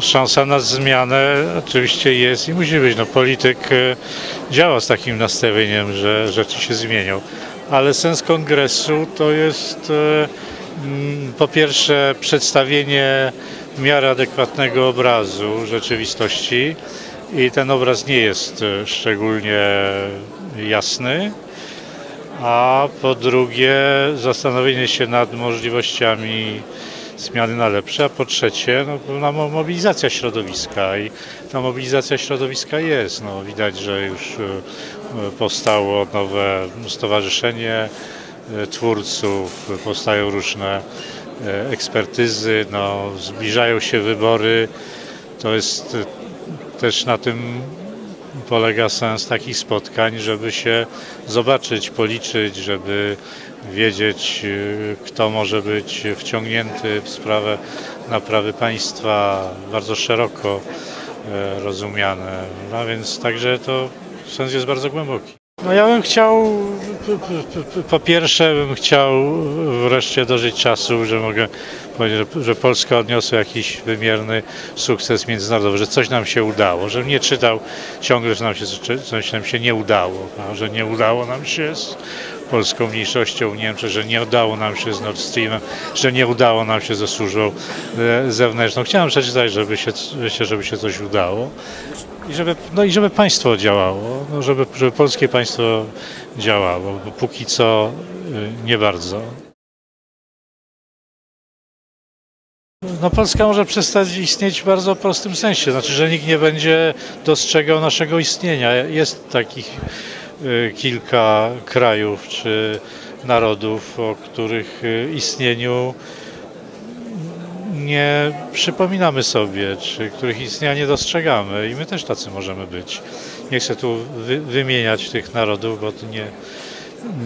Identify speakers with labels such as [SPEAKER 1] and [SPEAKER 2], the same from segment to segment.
[SPEAKER 1] Szansa na zmianę oczywiście jest i musi być. No, polityk e, działa z takim nastawieniem, że rzeczy się zmienią. Ale sens kongresu to jest e, mm, po pierwsze przedstawienie w miarę adekwatnego obrazu rzeczywistości i ten obraz nie jest e, szczególnie jasny. A po drugie zastanowienie się nad możliwościami zmiany na lepsze, a po trzecie no, mobilizacja środowiska i ta mobilizacja środowiska jest. No, widać, że już e, powstało nowe stowarzyszenie e, twórców, powstają różne e, ekspertyzy, no, zbliżają się wybory. To jest e, też na tym polega sens takich spotkań, żeby się zobaczyć, policzyć, żeby wiedzieć, y, kto może być wciągnięty w sprawę naprawy państwa bardzo szeroko e, rozumiane. No więc także to sens jest bardzo głęboki. No ja bym chciał, po pierwsze bym chciał wreszcie dożyć czasu, że mogę powiedzieć, że- że Polska odniosła jakiś wymierny sukces międzynarodowy, że coś nam się udało, żebym nie czytał ciągle, że nam się coś nam się nie udało, że nie udało nam się polską mniejszością w Niemczech, że nie udało nam się z Nord Streamem, że nie udało nam się ze służbą e, zewnętrzną. Chciałem przeczytać, żeby się, żeby się coś udało. I żeby, no i żeby państwo działało, no żeby, żeby polskie państwo działało, bo póki co y, nie bardzo. No Polska może przestać istnieć w bardzo prostym sensie, znaczy, że nikt nie będzie dostrzegał naszego istnienia. Jest takich kilka krajów czy narodów, o których y, istnieniu nie przypominamy sobie, czy których istnienia nie dostrzegamy i my też tacy możemy być. Nie chcę tu wy, wymieniać tych narodów, bo to nie,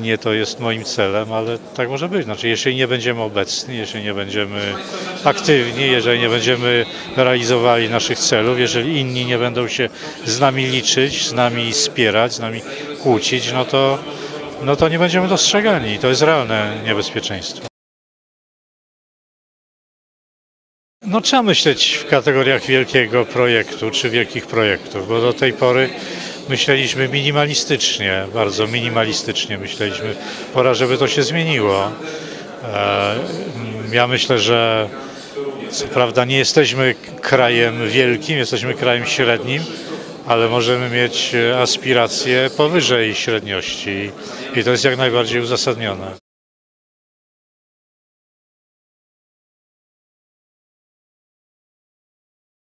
[SPEAKER 1] nie to jest moim celem, ale tak może być. Znaczy, jeśli nie będziemy obecni, jeśli nie będziemy aktywni, jeżeli nie będziemy realizowali naszych celów, jeżeli inni nie będą się z nami liczyć, z nami wspierać, z nami kłócić, no to, no to nie będziemy dostrzegani. To jest realne niebezpieczeństwo. No trzeba myśleć w kategoriach wielkiego projektu czy wielkich projektów, bo do tej pory myśleliśmy minimalistycznie, bardzo minimalistycznie myśleliśmy. Pora, żeby to się zmieniło. E, Ja myślę, że co prawda nie jesteśmy krajem wielkim, jesteśmy krajem średnim, ale możemy mieć aspiracje powyżej średniości i to jest jak najbardziej uzasadnione.